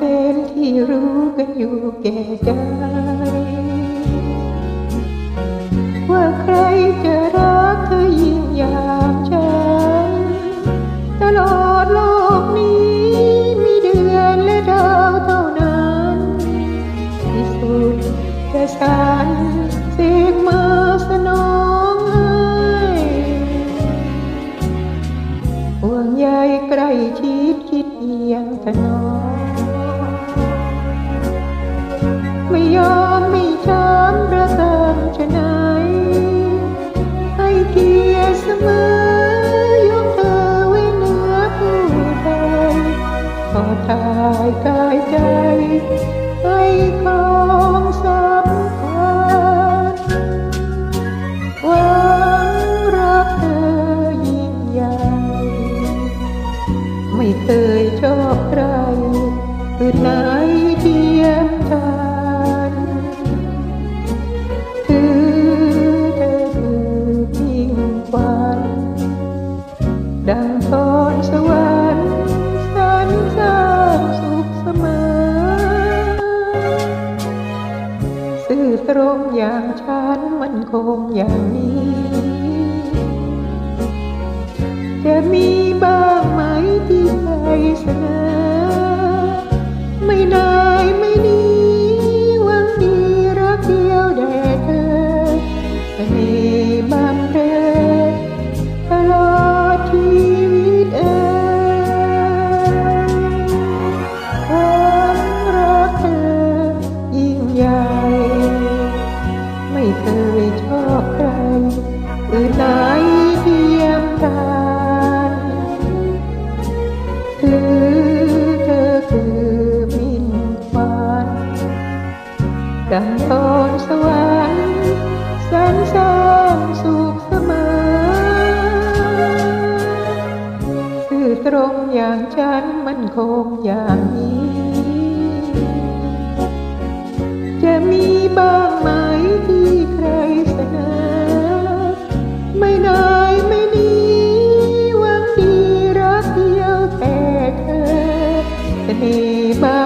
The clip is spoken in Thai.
ที่รู้กันอยู่แก่ใจว่าใครจะรักเธอยิ่งอย่างฉันตลอดโลกนี้มีเดือนและดาวเท่านั้นที่สุดจะสันเสกมาสนองให้ห่วงใยใกล้ชิดคิดเอียงถนอม มอยกเธอไว้เหนือผู้ใดขอทายกายใจให้ของสำคัญหวังรักเธอยิ่งใหญ่ไม่เคย รงอย่างฉันมันคงอย่างนี้ จะมีบ้าง คือเธอคือบินควันดังตอนสวรรค์สรรสร้างสุขเสมอสื่อตรงอย่างฉันมันคงอย่างนี้ Hey.